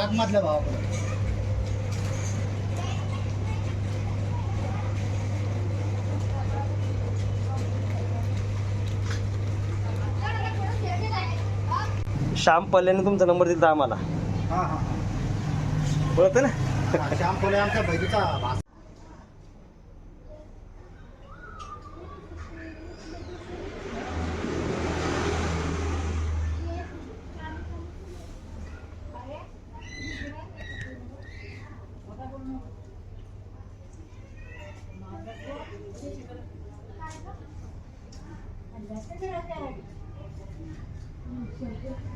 चाक मधल्या भावाकडे. श्याम पल्ल्याने तुमचा नंबर दिला आम्हाला. हा हा ना? श्याम फुले आमच्या बहिणीचा भास. Baju.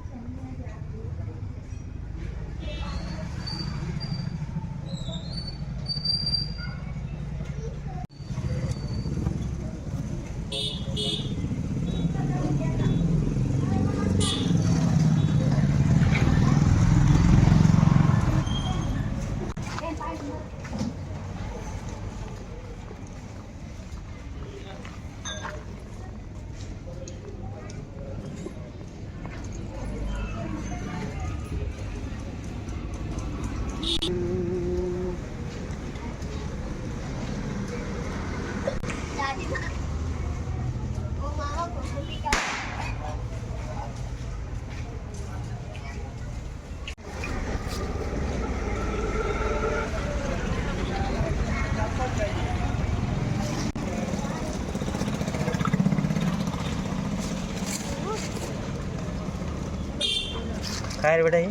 काय रे बेटा हे?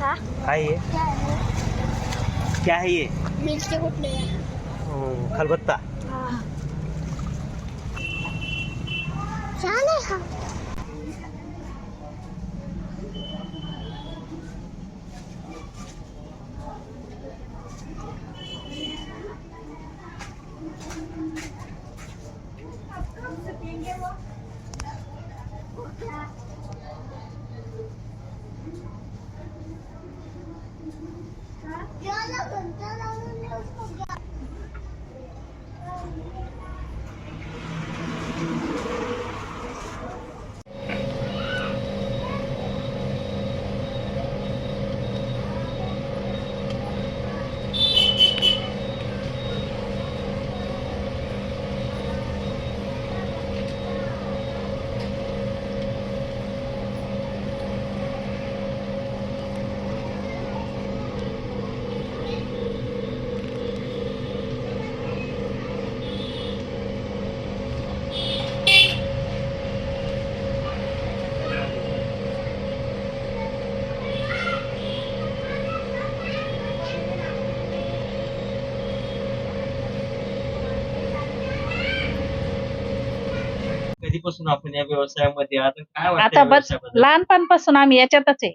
हा? काय हे? क्या है? ये मिरची कुठली हम्म, खलबत्ता छान आहे हा कधीपासून आपण या व्यवसायामध्ये आता काय वाटतं आता या बस व्यवसायाबद्दल? लहानपणापासून आम्ही याच्यातच आहे.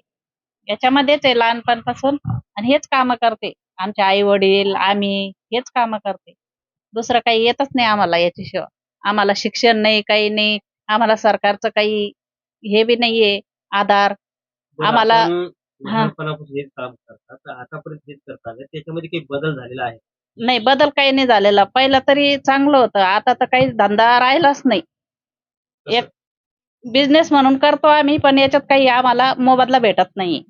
याच्यामध्येच आहे लहानपणापासून आणि हेच काम करते. आमचे आई वडील आम्ही हेच काम करते. दुसरं काही येतच नाही आम्हाला याच्याशिवाय. आम्हाला शिक्षण नाही काही नाही. आम्हाला सरकारचं काही हे बी नाहीये आधार. बरं, आम्हाला- आपण हा. लहानपणापासून हेच काम करतात. तर आतापर्यंत हेच करतात त्याच्यामध्ये काही बदल झालेला आहे? नाही बदल काही नाही झालेला. पहिलं तरी चांगलं होतं. आता तर काही धंदा राहिलाच नाही. एक बिझनेस म्हणून करतो आम्ही पण याच्यात काही आम्हाला मोबदला भेटत नाही.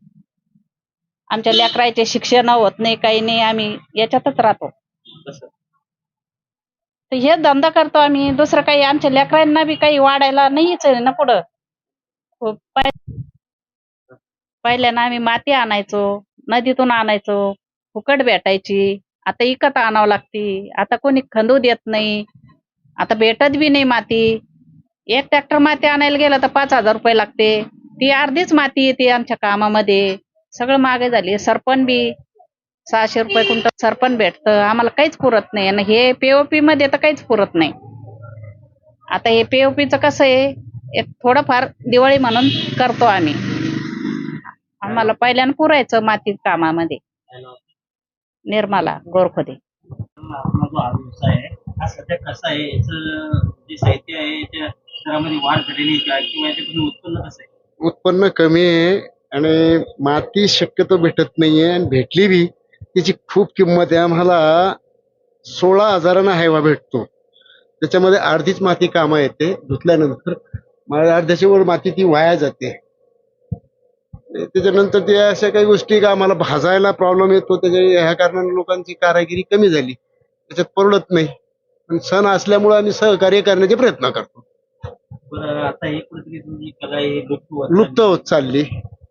आमच्या लेकराचे शिक्षण होत नाही काही नाही आम्ही याच्यातच राहतो. तर हे धंदा करतो आम्ही. दुसरं काही आमच्या लेकरांना बी काही वाढायला नाहीच आहे ना पुढं. पहि- पहिल्यानं आम्ही माती आणायचो नदीतून आणायचो फुकट भेटायची. आता इकत आणावं लागती. आता कोणी खंदू देत नाही. आता भेटत बी नाही माती. एक ट्रॅक्टर माती आणायला गेलं तर पाच हजार रुपये लागते ती अर्धीच माती येते आमच्या कामामध्ये सगळं मागे झाली सरपण बी सहाशे रुपये कुंटल सरपण भेटतं आम्हाला काहीच पुरत नाही आणि हे पीओपी मध्ये तर काहीच पुरत नाही आता हे पीओपीचं कसं आहे एक थोडंफार दिवाळी म्हणून करतो आम्ही आम्हाला पहिल्यानं पुरायचं माती कामामध्ये निर्मला गोरखोदे आपला जो हा व्यवसाय आहे हा सध्या कसा आहे याचं जे साहित्य आहे दरामध्ये वाढ झालेली का? किंवा उत्पन्न कसं आहे? उत्पन्न कमी आहे आणि माती शक्यतो भेटत नाहीये आणि भेटली बी त्याची खूप किंमत आहे. आम्हाला सोळा हजारानं हायवा भेटतो. त्याच्यामध्ये अर्धीच माती कामा येते. धुतल्यानंतर मला अर्ध्याच्या वर माती ती वाया जाते. त्याच्यानंतर ते अशा काही गोष्टी का आम्हाला भाजायला प्रॉब्लेम येतो. त्याच्या ह्या कारणाने लोकांची कारागिरी कमी झाली. त्याच्यात परवडत नाही. पण सण असल्यामुळे आम्ही सहकार्य करण्याचे प्रयत्न करतो. बरं आता हे कुठेतरी तुमची कला ही लुप्त होत लुप्त होत चालली.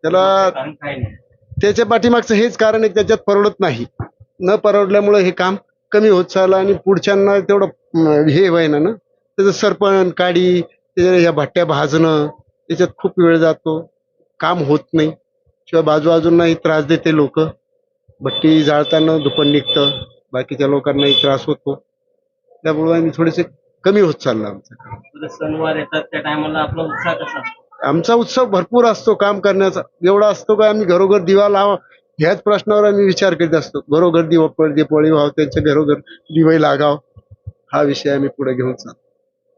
त्याला चालली. कारण काय नाही? त्याच्या पाठीमागचं हेच कारण आहे त्याच्यात परवडत नाही. न परवडल्यामुळे हे काम कमी होत चाललं आणि पुढच्यांना तेवढं अं, हे व्हायना ना. त्याचं सरपण काडी त्याच्या ह्या भट्ट्या भाजणं त्याच्यात खूप वेळ जातो. काम होत नाही. शिवाय बाजूबाजूंनाही त्रास देते लोक. भट्टी जाळताना दुपण निघतं. बाकीच्या लोकांनाही त्रास होतो. त्यामुळे आम्ही थोडेसे कमी होत चाललं आमचं काम. सणवार येतात त्या टायमाला आपला उत्साह कसा असतो? आमचा उत्सव भरपूर असतो काम करण्याचा. एवढा असतो का आम्ही घरोघर दिवा लावा ह्याच प्रश्नावर आम्ही विचार करीत असतो. घरोघर दिवा पडदे पोळी व्हाव त्यांच्या घरोघर दिवे लागाव. हा विषय आम्ही पुढे घेऊन चालतो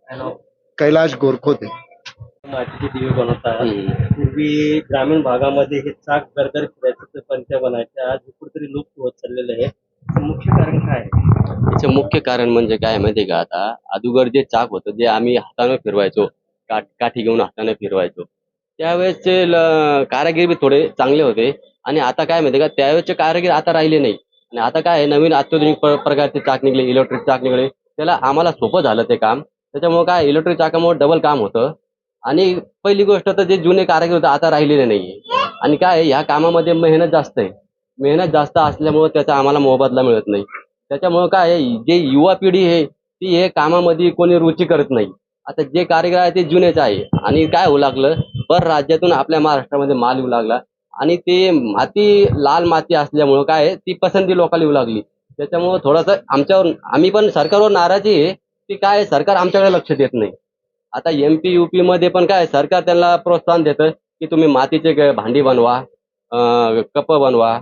हॅलो. कैलाश गोरखोते. मातीचे दिवे बनवतात. पूर्वी ग्रामीण भागामध्ये हे चाक गरगर फिरायचं ते पंत्या बनायच्या. आज कुठेतरी लुप्त होत चाललेलं आहे. मुख्य कारण काय त्याचं मुख्य कारण म्हणजे काय माहितीये का आता? अदुगर जे चाक होतं जे आम्ही हाताने फिरवायचो काठी घेऊन हाताने फिरवायचो त्यावेळेसचे कारागिर कारागीर बी थोडे चांगले होते. आणि आता काय माहितीये का? त्यावेळेसचे कारागीर आता राहिले नाही. आणि आता काय आहे, नवीन अत्याधुनिक प्र- प्रकारचे चाक निघले इलेक्ट्रिक चाक निघले. त्याला आम्हाला सोपं झालं ते काम. त्याच्यामुळे काय? इलेक्ट्रिक चाकामुळे डबल काम होतं. आणि पहिली गोष्ट तर जे जुने कारागीर होते आता राहिलेले नाहीये. आणि काय आहे, ह्या कामामध्ये मेहनत जास्त आहे. मेहनत जास्त असल्यामुळे त्याचा आम्हाला मोबदला मिळत नाही. त्याच्यामुळे काय आहे, जे युवा पिढी आहे ती हे कामामध्ये कोणी रुची करत नाही. आता जे कारागीर आहे ते जुनेच आहे. आणि काय होऊ लागलं पर राज्यातून आपल्या महाराष्ट्रामध्ये माल येऊ लागला. आणि ते माती लाल माती असल्यामुळं काय आहे, ती पसंती लोकांना येऊ लागली. त्याच्यामुळं थोडंसं आमच्यावर आम्ही पण सरकारवर नाराजी आहे की काय आहे, सरकार आमच्याकडे लक्ष देत नाही. आता एम पी यू मध्ये पण काय आहे, सरकार त्यांना प्रोत्साहन देतं की तुम्ही मातीचे भांडी बनवा कप बनवा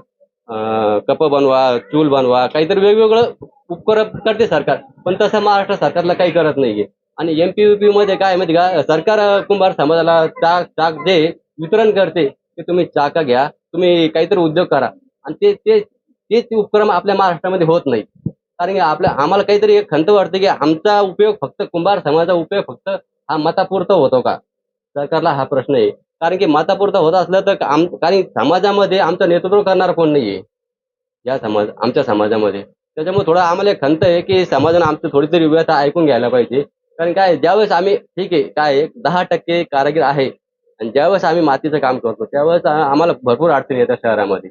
कप बनवा चूल बनवा काहीतरी वेगवेगळं उपक्रम करते सरकार. पण तसं महाराष्ट्र सरकारला काही करत नाहीये. आणि एमपी युपी मध्ये काय माहिती का? सरकार कुंभार समाजाला चाक चाक जे वितरण करते की तुम्ही चाका घ्या तुम्ही काहीतरी उद्योग करा. आणि ते ते तेच उपक्रम आपल्या महाराष्ट्रामध्ये होत नाही कारण की आपल्या आम्हाला काहीतरी एक खंत वाटते की आमचा उपयोग फक्त कुंभार समाजाचा उपयोग फक्त हा मतापुरता होतो का? सरकारला हा प्रश्न आहे. कारण की मातापुरता होत असलं तर आम कारण समाजामध्ये आमचं नेतृत्व करणार कोण नाहीये? या समाज आमच्या समाजामध्ये. त्याच्यामुळे थोडं आम्हाला एक खंत आहे की समाजानं आमचं थोडी तरी व्यथा ऐकून घ्यायला पाहिजे. कारण काय ज्यावेळेस आम्ही ठीक आहे काय दहा टक्के कारागीर आहे आणि ज्यावेळेस आम्ही मातीचं काम करतो त्यावेळेस आम्हाला भरपूर अडचणी येतात शहरामध्ये.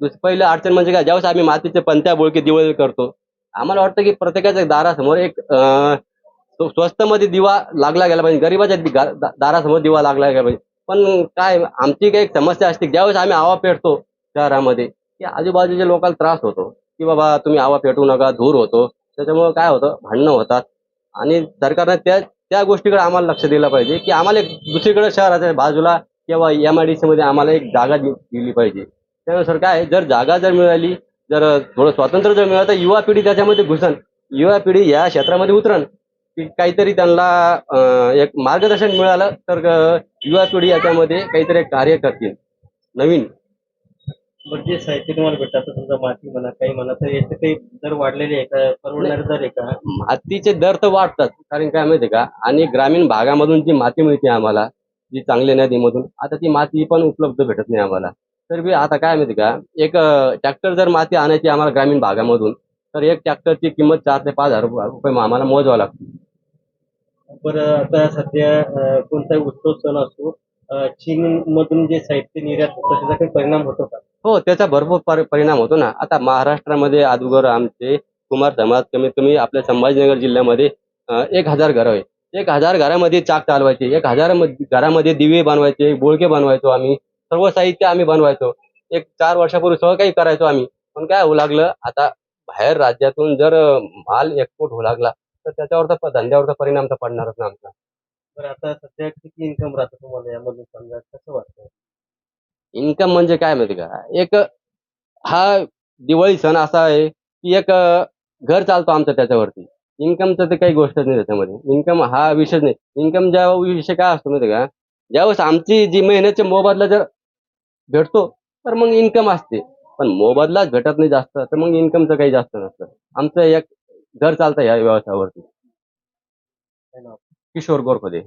दुस पहिलं अडचण म्हणजे काय ज्यावेळेस आम्ही मातीचे पंत्या बोळके दिवळ करतो आम्हाला वाटतं की प्रत्येकाच्या दारासमोर एक स्वस्त मध्ये स्वस्तमध्ये दिवा लागला गेला पाहिजे गरीबाच्या दारासमोर दिवा लागला गेला पाहिजे. पण काय आमची काही समस्या असते. ज्यावेळेस आम्ही आवा पेटतो शहरामध्ये की आजूबाजूच्या लोकांना त्रास होतो की बाबा तुम्ही आवा पेटू नका धूर होतो. त्याच्यामुळे काय होतं? भांडणं होतात. आणि सरकारनं त्या त्या गोष्टीकडे आम्हाला लक्ष दिलं पाहिजे की आम्हाला एक दुसरीकडे शहराच्या बाजूला किंवा एम आय डी सी मध्ये आम्हाला एक जागा दि- दिली पाहिजे. त्यानुसार काय जर जागा जर मिळाली जर थोडं स्वातंत्र्य जर मिळालं तर युवा पिढी त्याच्यामध्ये घुसन. युवा पिढी या क्षेत्रामध्ये उतरण की काहीतरी त्यांना एक मार्गदर्शन मिळालं तर युवा पिढी याच्यामध्ये काहीतरी कार्य करतील. नवीन. बरं जे साहित्य तुम्हाला भेटतं आता समजा माती म्हणा काही म्हणा तर याचे काही दर वाढलेले आहे का? परवडणारे दर आहे का? मातीचे दर तर वाढतात. कारण काय माहितीये का? आणि ग्रामीण भागामधून जी माती मिळते आम्हाला जी चांगल्या नदीमधून आता ती माती पण उपलब्ध भेटत नाही आम्हाला. तर बी आता काय माहिती का? एक ट्रॅक्टर जर माती आणायची आम्हाला ग्रामीण भागामधून तर एक ट्रॅक्टरची किंमत चार ते पाच हजार रुपये आम्हाला मोजावं लागतं. पर आता सध्या कोणताही उत्सव सण असतो चीन मधून जे साहित्य निर्यात होतं त्याचा काही परिणाम होतो का? हो त्याचा भरपूर परिणाम होतो ना. आता महाराष्ट्रामध्ये अगोदर आमचे कुमार समाज कमीत कमी आपल्या संभाजीनगर जिल्ह्यामध्ये एक हजार घरं आहे एक हजार घरामध्ये चाक चालवायचे एक हजार घरामध्ये दिवे बनवायचे बोळके बनवायचो आम्ही सर्व साहित्य आम्ही बनवायचो. एक चार वर्षापूर्वी सगळं काही करायचो आम्ही. पण काय होऊ लागलं आता बाहेर राज्यातून जर माल एक्सपोर्ट होऊ लागला तर त्याच्यावर तर प- धंद्यावर तर परिणाम तर पडणारच ना आमचा. बरं आता सध्या किती इन्कम राहतं तुम्हाला यामधून समजा? कसं वाटतं इन्कम म्हणजे काय माहिती का? एक हा दिवाळी सण असा आहे की एक घर चालतो आमचं त्याच्यावरती. इन्कमचं तर काही गोष्टच नाही त्याच्यामध्ये. इन्कम हा विषयच नाही. इन्कम ज्या विषय काय असतो माहिती का? ज्यावेळेस आमची जी मेहनतचे मोबदला जर भेटतो तर मग इन्कम असते. पण मोबदलाच भेटत नाही जास्त तर मग इन्कमचं काही जास्त नसतं. आमचं एक घर चालतं या व्यवसायावरती. किशोर गोरखोदे.